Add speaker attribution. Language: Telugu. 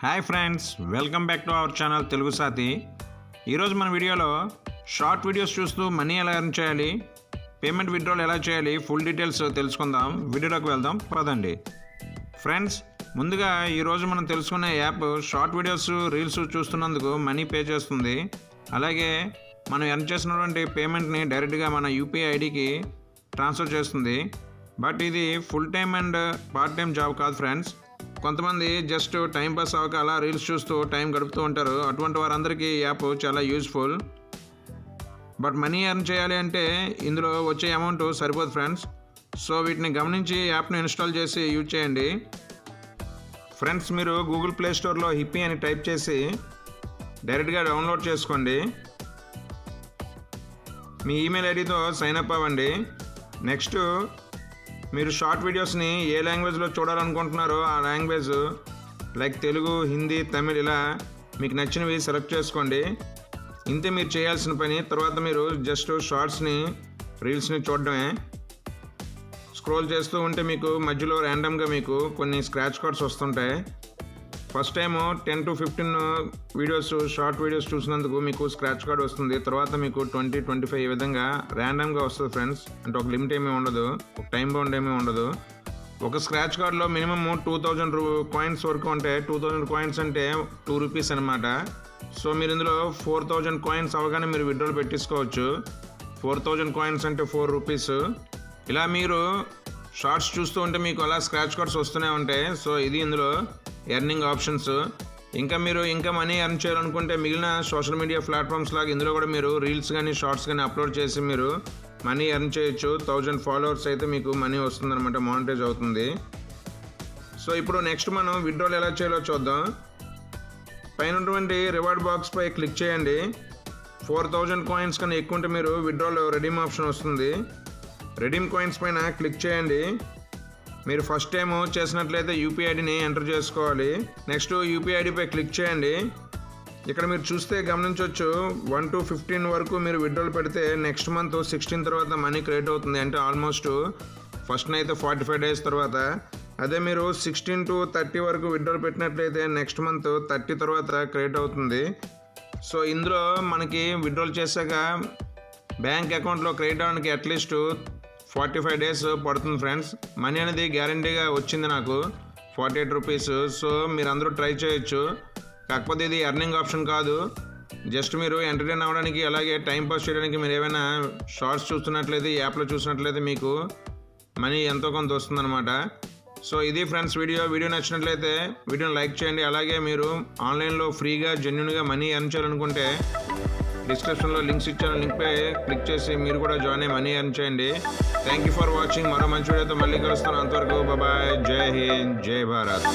Speaker 1: Hi friends welcome back to our channel Telugu Saathi. ఈరోజు మన వీడియోలో షార్ట్ వీడియోస్ చూస్తూ మనీ ఎలా ఎర్న్ చేయాలి పేమెంట్ విత్డ్రాల్ ఎలా చేయాలి ఫుల్ డీటెయిల్స్ తెలుసుకుందాం. వీడియోలోకి వెళ్దాం పదండి. ఫ్రెండ్స్ ముందుగా ఈరోజు మనం తెలుసుకునే యాప్ షార్ట్ వీడియోస్ రీల్స్ చూస్తున్నందుకు మనీ పే చేస్తుంది. అలాగే మనం ఎర్న్ చేసినటువంటి పేమెంట్ని డైరెక్ట్గా మన యూపీఐ ఐడికి ట్రాన్స్ఫర్ చేస్తుంది. బట్ ఇది full time and part time job కాదు ఫ్రెండ్స్. కొంతమంది జస్ట్ టైం పాస్ అవ్వక అలా రీల్స్ చూస్తూ టైం గడుపుతూ ఉంటారు. అటువంటి వారందరికీ ఈ యాప్ చాలా యూజ్ఫుల్. బట్ మనీ ఎర్న్ చేయాలి అంటే ఇందులో వచ్చే అమౌంట్ సరిపోదు ఫ్రెండ్స్. సో వీటిని గమనించి యాప్ను ఇన్స్టాల్ చేసి యూజ్ చేయండి. ఫ్రెండ్స్ మీరు గూగుల్ ప్లే స్టోర్లో హిప్పీ అని టైప్ చేసి డైరెక్ట్గా డౌన్లోడ్ చేసుకోండి. మీ ఈమెయిల్ ఐడితో సైన్ అప్ అవ్వండి. నెక్స్ట్ మీరు షార్ట్ వీడియోస్ని ఏ లాంగ్వేజ్లో చూడాలనుకుంటున్నారో ఆ లాంగ్వేజ్ లైక్ తెలుగు హిందీ తమిళ్ ఇలా మీకు నచ్చినవి సెలెక్ట్ చేసుకోండి. ఇంతే మీరు చేయాల్సిన పని తర్వాత మీరు జస్ట్ షార్ట్స్ని రీల్స్ని చూడడమే. స్క్రోల్ చేస్తూ ఉంటే మీకు మధ్యలో ర్యాండమ్గా మీకు కొన్ని స్క్రాచ్ కార్డ్స్ వస్తుంటాయి. First time ten to fifteen videos short videos చూసినందుకు మీకు స్క్రాచ్ కార్డ్ వస్తుంది. తర్వాత మీకు ట్వంటీ ట్వంటీ ఫైవ్ ఈ విధంగా ర్యాండమ్గా వస్తుంది ఫ్రెండ్స్ అంటే ఒక లిమిట్ ఏమీ ఉండదు. ఒక టైం బౌండ్ ఏమీ ఉండదు. ఒక స్క్రాచ్ కార్డ్లో మినిమమ్ టూ థౌజండ్ రూ కాయిన్స్ వరకు ఉంటే టూ థౌజండ్ కాయిన్స్ అంటే టూ రూపీస్ అనమాట సో మీరు ఇందులో ఫోర్ థౌజండ్ కాయిన్స్ అవగానే మీరు విడ్డ్రాల్ పెట్టించుకోవచ్చు ఫోర్ థౌజండ్ కాయిన్స్ అంటే ఫోర్ రూపీస్ ఇలా మీరు షార్ట్స్ చూస్తూ ఉంటే మీకు అలా స్క్రాచ్ కార్డ్స్ వస్తూనే ఉంటాయి. సో ఇది ఇందులో ఎర్నింగ్ ఆప్షన్స్. ఇంకా మీరు ఇంకా మనీ ఎర్న్ చేయాలనుకుంటే మిగిలిన సోషల్ మీడియా ప్లాట్ఫామ్స్ లాగా ఇందులో కూడా మీరు రీల్స్ కానీ షార్ట్స్ కానీ అప్లోడ్ చేసి మీరు మనీ ఎర్న్ చేయొచ్చు. థౌజండ్ ఫాలోవర్స్ అయితే మీకు మనీ వస్తుందన్నమాట మానిటైజ్ అవుతుంది. సో ఇప్పుడు నెక్స్ట్ మనం విడ్రోల్ ఎలా చేయాలో చూద్దాం. పైన ఉన్నటువంటి రివార్డ్ బాక్స్ పై క్లిక్ చేయండి. ఫోర్ థౌజండ్ కాయిన్స్ కన్నా ఎక్కువ ఉంటే మీరు విడ్రాల్ రెడీమ్ ఆప్షన్ వస్తుంది. రెడీమ్ కాయిన్స్ పైన క్లిక్ చేయండి. మీరు ఫస్ట్ టైం చేసినట్లయితే యూపీఐ ఐడిని ఎంటర్ చేసుకోవాలి. నెక్స్ట్ యూపీఐ ఐడిపై క్లిక్ చేయండి. ఇక్కడ మీరు చూస్తే గమనించవచ్చు వన్ టు ఫిఫ్టీన్ వరకు మీరు విడ్డ్రాల్ పెడితే నెక్స్ట్ మంత్ సిక్స్టీన్ తర్వాత మనీ క్రియేట్ అవుతుంది. అంటే ఆల్మోస్ట్ ఫస్ట్ అయితే ఫార్టీ ఫైవ్ డేస్ తర్వాత. అదే మీరు సిక్స్టీన్ టు థర్టీ వరకు విడ్డ్రాల్ పెట్టినట్లయితే నెక్స్ట్ మంత్ థర్టీ తర్వాత క్రియేట్ అవుతుంది. సో ఇందులో మనకి విడ్డ్రాల్ చేశాక బ్యాంక్ అకౌంట్లో క్రెడిట్ అవ్వడానికి at least forty five days పడుతుంది ఫ్రెండ్స్. మనీ అనేది గ్యారంటీగా వచ్చింది నాకు. Forty eight rupees. సో మీరు అందరూ ట్రై చేయొచ్చు. కాకపోతే ఇది ఎర్నింగ్ ఆప్షన్ కాదు. జస్ట్ మీరు ఎంటర్టైన్ అవ్వడానికి అలాగే టైం పాస్ చేయడానికి మీరు ఏమైనా షార్ట్స్ చూస్తున్నట్లయితే ఈ యాప్లో చూసినట్లయితే మీకు మనీ ఎంతో కొంత వస్తుందన్నమాట. సో ఇది ఫ్రెండ్స్ వీడియో. వీడియో నచ్చినట్లయితే వీడియోని లైక్ చేయండి. అలాగే మీరు ఆన్లైన్లో ఫ్రీగా జెన్యున్గా మనీ ఎర్న్ చేయాలనుకుంటే డిస్క్రిప్షన్లో లింక్స్ ఇచ్చాను. లింక్పై క్లిక్ చేసి మీరు కూడా జాయిన్ అయ్యి మనీ ఎర్న్ చేయండి. థ్యాంక్ యూ ఫర్ వాచింగ్ మరో మంచి వీడియోతో మళ్ళీ కలుస్తాను. అంతవరకు బాబాయ్ జై హింద్. జై భారత్.